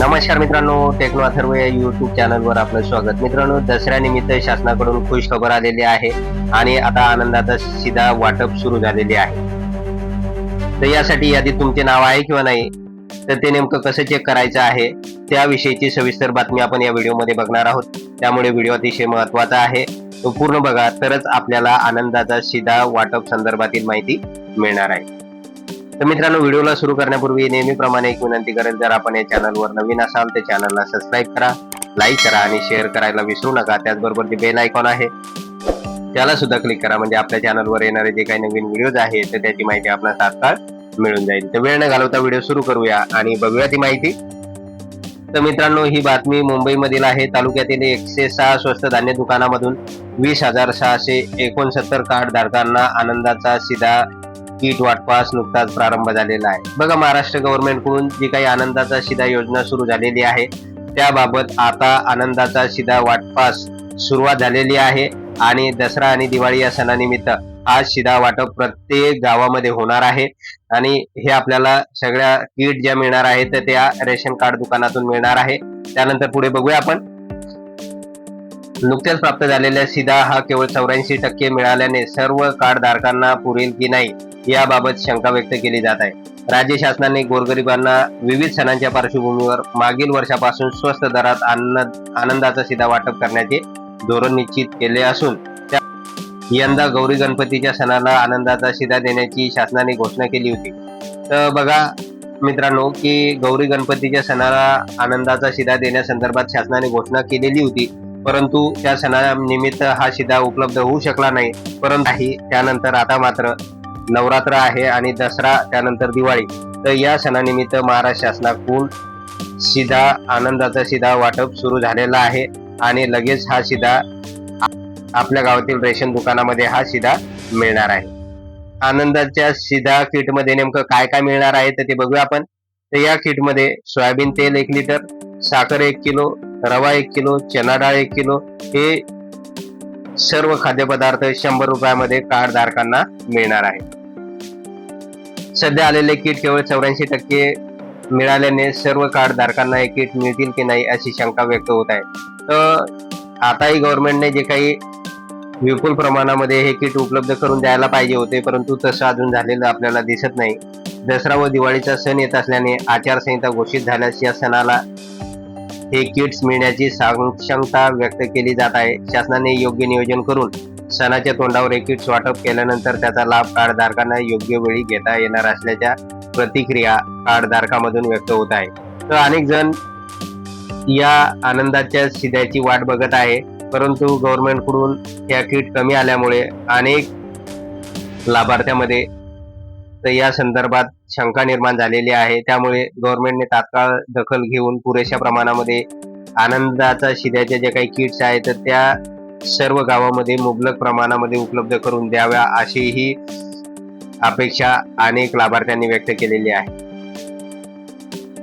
नमस्कार मित्रांनो टेक्नो अथर्व या युट्यूब चॅनलवर आपलं स्वागत. मित्रांनो दसऱ्यानिमित्त शासनाकडून खुश खबर आलेली आहे आणि आता आनंदाचा सीधा वाटप सुरू झालेले आहे. तर यासाठी यादीत तुमचे नाव आहे किंवा नाही तर ते नेमकं कसं चेक करायचं आहे त्याविषयीची सविस्तर बातमी आपण या व्हिडिओमध्ये बघणार आहोत. त्यामुळे व्हिडिओ अतिशय महत्त्वाचा आहे. तो पूर्ण बघा तरच आपल्याला आनंदाचा सीधा वाटप संदर्भातील माहिती मिळणार आहे. तर मित्रांनो व्हिडिओला सुरू करण्यापूर्वी नेहमीप्रमाणे एक विनंती करेल जर आपण या चॅनलवर नवीन असाल तर चॅनलला सबस्क्राईब करा लाईक करा आणि शेअर करायला विसरू नका. त्याचबरोबर जे बेल आयकॉन आहे त्याला सुद्धा क्लिक करा. म्हणजे आपल्या चॅनलवर येणारे जे काही नवीन व्हिडिओज आहेत तर त्याची माहिती आपल्याला तात्काळ मिळून जाईल. तर वेळ न घालवता व्हिडिओ सुरू करूया आणि बघूया ती माहिती. तर मित्रांनो ही बातमी मुंबईमधील आहे. तालुक्यातील एकशे सहा स्वस्त धान्य दुकानामधून वीस हजार सहाशे एकोणसत्तर कार्ड धारकांना आनंदाचा सीधा किट वाटपास नुकताच प्रारंभ झालेला आहे. बघा महाराष्ट्र गव्हर्नमेंटकडून जी काही आनंदाचा शिधा योजना सुरू झालेली आहे त्याबाबत आता आनंदाचा शिधा वाटपास सुरुवात झालेली आहे आणि दसरा आणि दिवाळी या सणानिमित्त आज शिधा वाटप प्रत्येक गावामध्ये होणार आहे. आणि हे आपल्याला सगळ्या किट ज्या मिळणार आहेत तर त्या रेशन कार्ड दुकानातून मिळणार आहे. त्यानंतर पुढे बघूया आपण. नुकत्याच प्राप्त झालेल्या सिधा हा केवळ चौऱ्याऐंशी टक्के मिळाल्याने सर्व कार्डधारकांना पुरेल की नाही याबाबत शंका व्यक्त केली जात आहे. राज्य शासनाने गोरगरिबांना विविध सणांच्या पार्श्वभूमीवर मागील वर्षापासून स्वस्त दरात आनंद आनंदाचा सिधा वाटप करण्याचे धोरण निश्चित केले असून त्या- यंदा गौरी गणपतीच्या सणाला आनंदाचा शिदा देण्याची शासनाने घोषणा केली होती. तर बघा मित्रांनो की गौरी गणपतीच्या सणाला आनंदाचा शिदा देण्यासंदर्भात शासनाने घोषणा केलेली होती. परंतु त्या सणानिमित्त हा शिदा उपलब्ध होऊ शकला नाही. परंतु त्यानंतर आता मात्र नवरात्र आहे आणि दसरा त्यानंतर दिवाळी. तर या सणानिमित्त महाराष्ट्र शासनाकडून सीधा आनंदाचा शिदा वाटप सुरू झालेला आहे. आणि लगेच हा शिदा आपल्या गावातील रेशन दुकानामध्ये हा शिदा मिळणार आहे. आनंदाच्या सीधा किटमध्ये नेमकं काय काय मिळणार आहे तर ते बघूया आपण. तर या किटमध्ये सोयाबीन तेल एक लिटर साखर एक किलो रवा एक किलो चना डाळ एक किलो हे सर्व खाद्यपदार्थ शंभर रुपयामध्ये कार्ड धारकांना मिळणार आहे. सध्या आलेले किट केवळ चौऱ्याऐंशी टक्के मिळाल्याने सर्व कार्ड धारकांना हे किट मिळतील की नाही अशी शंका व्यक्त होत आहे. तर आताही गव्हर्नमेंटने जे काही विपुल प्रमाणामध्ये हे किट उपलब्ध करून द्यायला पाहिजे होते परंतु तसं अजून झालेलं आपल्याला दिसत नाही. दसरा व दिवाळीचा सण येत असल्याने आचारसंहिता घोषित झाल्यास या सणाला हे किट्स मिळण्याची साक्षमता व्यक्त केली जात आहे. शासनाने योग्य नियोजन करून सणाच्या तोंडावर एक किट्स वाटप केल्यानंतर त्याचा लाभ कार्डधारकांना योग्य वेळी घेता येणार असल्याच्या प्रतिक्रिया कार्डधारकामधून व्यक्त होत आहे. तर अनेक जण या आनंदाच्या शिद्याची वाट बघत आहे परंतु गव्हर्नमेंटकडून या किट कमी आल्यामुळे अनेक लाभार्थ्यामध्ये तर या संदर्भात शंका निर्माण झालेली आहे. त्यामुळे गव्हर्नमेंटने तात्काळ दखल घेऊन पुरेशा प्रमाणामध्ये आनंदाचा शिद्याच्या ज्या काही किट्स आहेत तर त्या सर्व गावामध्ये मुबलक प्रमाणामध्ये उपलब्ध करून द्याव्या अशीही अपेक्षा अनेक लाभार्थ्यांनी व्यक्त केलेली आहे.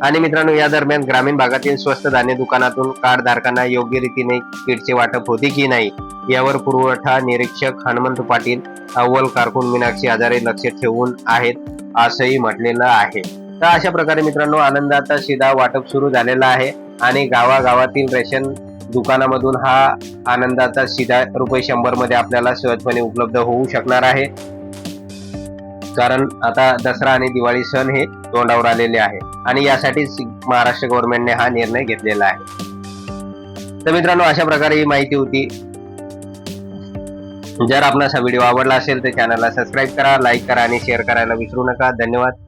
आणि मित्रांनो या दरम्यान ग्रामीण भागातील स्वस्त धान्य दुकानातून कार्ड धारकांना योग्य रीतीने किटचे वाटप होते की नाही यावर पुरवठा निरीक्षक हनुमंत पाटील अव्वल कारकून मीनाक्षी आजारे लक्ष ठेवून आहेत असंही म्हटलेलं आहे. तर अशा प्रकारे मित्रांनो आनंदाचा शिदा वाटप सुरू झालेला आहे आणि गावागावातील रेशन दुकानामधून हा आनंदाचा शिदा रुपये शंभरमध्ये आपल्याला सहजपणे उपलब्ध होऊ शकणार आहे. कारण आता दसरा आणि दिवाळी सण हे तोंडावर आलेले आहे आणि यासाठीच महाराष्ट्र गव्हर्नमेंटने हा निर्णय घेतलेला आहे. तर मित्रांनो अशा प्रकारे ही माहिती होती. जर आपणास हा व्हिडिओ आवडला असेल तर चॅनलला सबस्क्राईब करा लाईक करा आणि शेअर करायला विसरू नका. धन्यवाद.